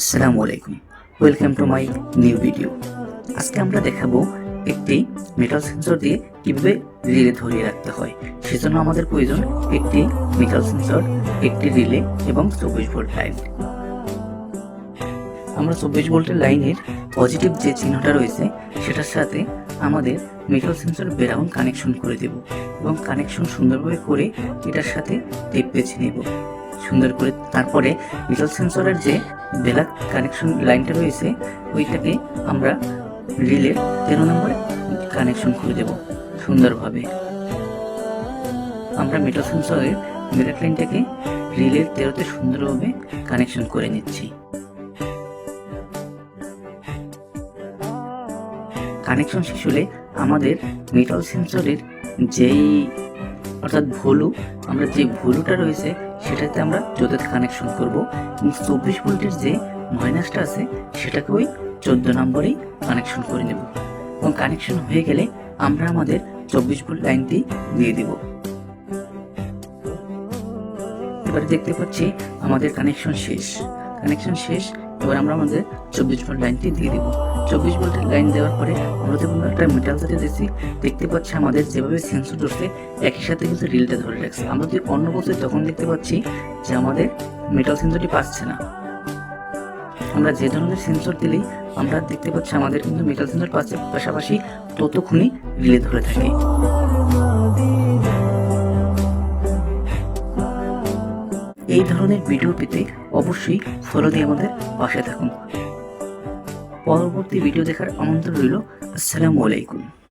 আসসালামু আলাইকুম। Welcome to my new video আজকে আমরা দেখাবো একটি মেটাল সেন্সর দিয়ে কীভাবে রিলে ধরিয়ে রাখতে হয়। সেজন্য আমাদের প্রয়োজন একটি মেটাল সেন্সর একটি রিলে এবং চব্বিশ ভোল্ট লাইন আমরা চব্বিশ ভোল্টের লাইনের পজিটিভ যে চিহ্নটা রয়েছে, সেটার সাথে আমাদের মেটাল সেন্সর ব্রাউন কানেকশন করে দেব এবং কানেকশন সুন্দরভাবে করে এটার সাথে টেপ পেঁচে নেব। সুন্দর করে তারপরে মেটাল সেন্সরের যে ব্ল্যাক কানেকশন লাইনটা রয়েছে, ওইটাকে আমরা রিলের তেরো নম্বরে কানেকশন করে দেব সুন্দরভাবে। আমরা মেটাল সেন্সরের ব্ল্যাক লাইনটাকে রিলের তেরোতে সুন্দরভাবে কানেকশন করে নিচ্ছি। কানেকশন শেষ হলে আমাদের মেটাল সেন্সরের যেই অর্থাৎ ভলু আমরা যে ভলুটা রয়েছে সেটাতে আমরা জোতের কানেকশন করব। এবং চব্বিশ ভোল্টের যে মাইনাসটা আছে সেটাকে ওই চোদ্দ নম্বরেই কানেকশন করে নেব। এবং কানেকশন হয়ে গেলে আমরা আমাদের চব্বিশ ভোল্ট লাইনটি দিয়ে দিব। এবারে দেখতে পাচ্ছি আমাদের কানেকশন শেষ। কানেকশন শেষ এবার আমরা আমাদের চব্বিশ ভোল্ট লাইনটি দিয়ে দিব। চব্বিশ ভোল্টের লাইন দেওয়ার পরে আমরা যখন একটা মেটাল সাথে দিচ্ছি দেখতে পাচ্ছি আমাদের যেভাবে সেন্সর ধরছে, একই সাথে কিন্তু রিলটা ধরে রাখছে। আমরা যদি অন্য বছর তখন দেখতে পাচ্ছি যে আমাদের মেটাল সেন্সরটি পাচ্ছে না। আমরা যে ধরনের সেন্সর দিলেই আমরা দেখতে পাচ্ছি আমাদের কিন্তু মেটাল সেন্সর পাচ্ছে, পাশাপাশি ততক্ষণই রিলে ধরে থাকে। এই ধরনের ভিডিও পেতে অবশ্যই ফলো দিয়ে আমাদের পাশে থাকুন। পরবর্তী ভিডিও দেখার আমন্ত্রণ রইল। আসসালামু আলাইকুম।